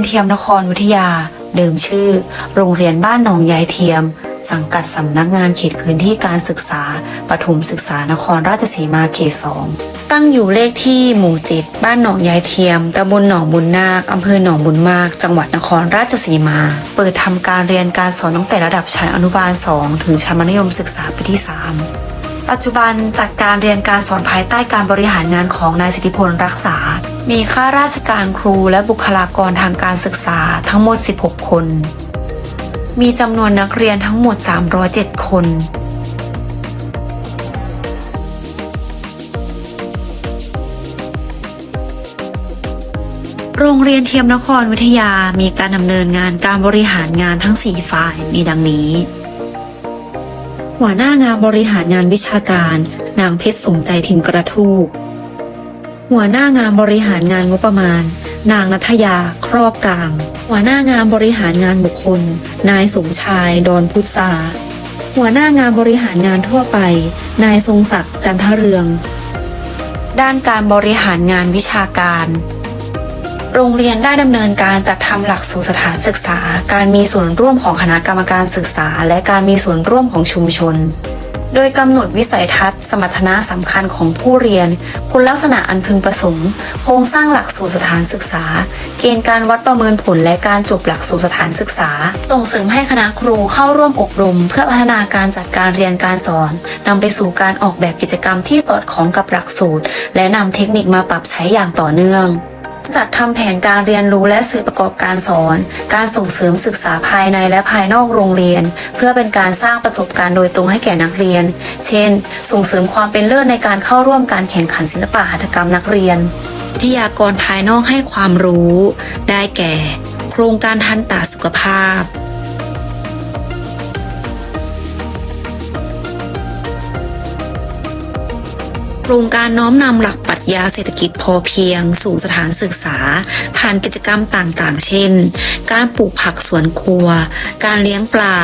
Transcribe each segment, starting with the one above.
เรียนเทียมนครวิทยา เดิมชื่อ โรงเรียนบ้านหนองยายเทียม สังกัดสำนักงานเขตพื้นที่การศึกษาปฐมศึกษานครราชสีมาเขตสองตั้งอยู่เลขที่หมู่เจ็ดบ้านหนองยายเทียมตำบลหนองบุญนาคอำเภอหนองบุญมาก จังหวัดนครราชสีมา เปิดทำการเรียนการสอนตั้งแต่ระดับชั้นอนุบาล 2 ถึงชั้นมัธยมศึกษาปีที่ 3 ปัจจุบันจัดการเรียนการสอนภายใต้การบริหารงานของนายสิทธิพลรักษา มีข้าราชการครูและบุคลากรทางการศึกษาทั้งหมด 16 คน มีจำนวนนักเรียนทั้งหมด 307 คนโรงเรียนเทียมนครวิทยามีการดำเนินงานการบริหารงานทั้ง 4 ฝ่ายมีดังนี้ หัวหน้างานบริหารงานวิชาการ นางเพชรสมใจถิ่นกระทูกหัวหน้างานบริหารงานงบประมาณ นางนัทยา ครอบกลาง หัวหน้างานบริหารงานบุคคล นายสมชาย ดอนพุทธาหัวหน้างานบริหารงานทั่วไป นายทรงศักดิ์จันทเรือง ด้านการบริหารงานวิชาการ โรงเรียนได้ดำเนินการจัดทำหลักสูตรสถานศึกษา การมีส่วนร่วมของคณะกรรมการศึกษา และการมีส่วนร่วมของชุมชน โดยกำหนดวิสัยทัศน์ สมรรถนะสำคัญของผู้เรียน คุณลักษณะอันพึงประสงค์ โครงสร้างหลักสูตรสถานศึกษา เกณฑ์การวัดประเมินผลและการจบหลักสูตรสถานศึกษา ส่งเสริมให้คณะครูเข้าร่วมอบรม เพื่อพัฒนาการจัดการเรียนการสอนนำไปสู่การออกแบบกิจกรรมที่สอดคล้องกับหลักสูตร และนำเทคนิคมาปรับใช้อย่างต่อเนื่อง จัดทำแผนการเรียนรู้และสื่อประกอบการสอน การส่งเสริมศึกษาภายในและภายนอกโรงเรียน เพื่อเป็นการสร้างประสบการณ์โดยตรงให้แก่นักเรียน เช่น ส่งเสริมความเป็นเลิศในการเข้าร่วมการแข่งขันศิลปะหัตถกรรมนักเรียนวิทยากรภายนอกให้ความรู้ ได้แก่ โครงการทันตาสุขภาพ ครงการน้อมนำหลักปรัชญาเศรษฐกิจพอเพียง สู่สถานศึกษา ผ่านกิจกรรมต่างๆ เช่น การปลูกผักสวนครัว การเลี้ยงปลา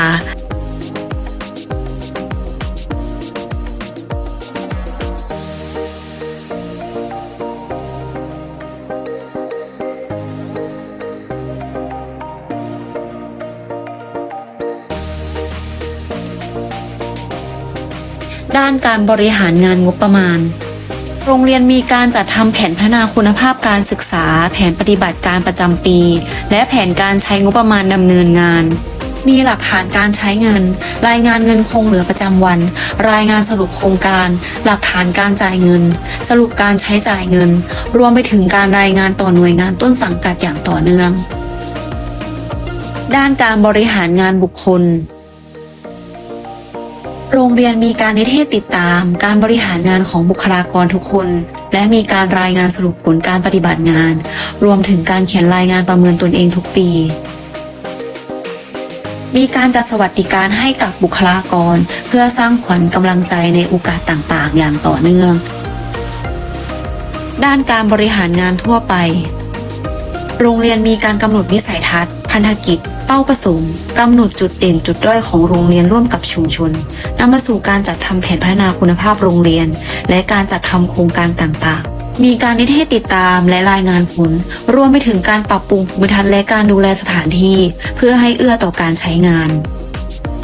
ด้านการบริหารงานงบประมาณ โรงเรียนมีการจัดทำแผนพัฒนาคุณภาพการศึกษา แผนปฏิบัติการประจำปี และแผนการใช้งบประมาณดำเนินงาน มีหลักฐานการใช้เงิน รายงานเงินคงเหลือประจำวัน รายงานสรุปโครงการ หลักฐานการจ่ายเงิน สรุปการใช้จ่ายเงิน รวมไปถึงการรายงานต่อหน่วยงานต้นสังกัดอย่างต่อเนื่อง ด้านการบริหารงานบุคคล โรงเรียนมีการนิเทศติดตาม การบริหารงานของบุคลากรทุกคน และมีการรายงานสรุปผลการปฏิบัติงาน รวมถึงการเขียนรายงานประเมินตนเองทุกปี มีการจัดสวัสดิการให้กับบุคลากร เพื่อสร้างขวัญกำลังใจในโอกาสต่างๆ อย่างต่อเนื่อง ด้านการบริหารงานทั่วไป โรงเรียนมีการกำหนดวิสัยทัศน์ พันธกิจ เป้าประสงค์กำหนดจุดเด่นจุดด้อยของโรงเรียนร่วมกับชุมชนนำมาสู่การจัดทำแผนพัฒนาคุณภาพโรงเรียน และการจัดทำโครงการต่างๆ มีการนิเทศติดตามและรายงานผล รวมไปถึงการปรับปรุงภูมิทัศน์และการดูแลสถานที่ เพื่อให้เอื้อต่อการใช้งาน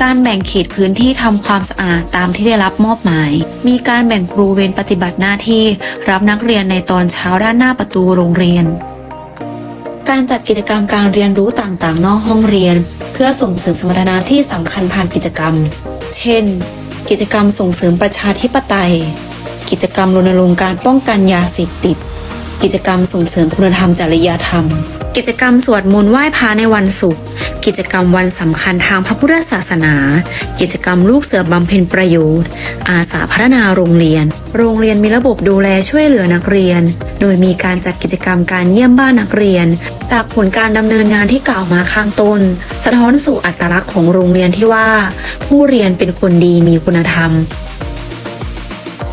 การแบ่งเขตพื้นที่ทำความสะอาดตามที่ได้รับมอบหมาย มีการแบ่งครูเวรปฏิบัติหน้าที่ รับนักเรียนในตอนเช้าด้านหน้าประตูโรงเรียน การจัดกิจกรรมการเรียนรู้ต่างๆ นอกห้องเรียน เพื่อส่งเสริมสมรรถนะที่สำคัญผ่านกิจกรรม เช่น กิจกรรมส่งเสริมประชาธิปไตย กิจกรรมรณรงค์การป้องกันยาเสพติด กิจกรรมส่งเสริมคุณธรรมจริยธรรม กิจกรรมสวดมนต์ไหว้พระในวันศุกร์กิจกรรมวันสำคัญทางพระพุทธศาสนา กิจกรรมลูกเสือบำเพ็ญประโยชน์ อาสาพัฒนาโรงเรียน โรงเรียนมีระบบดูแลช่วยเหลือนักเรียน โดยมีการจัดกิจกรรมการเยี่ยมบ้านนักเรียน จากผลการดำเนินงานที่กล่าวมาข้างต้น สะท้อนสู่อัตลักษณ์ของโรงเรียนที่ว่า ผู้เรียนเป็นคนดีมีคุณธรรม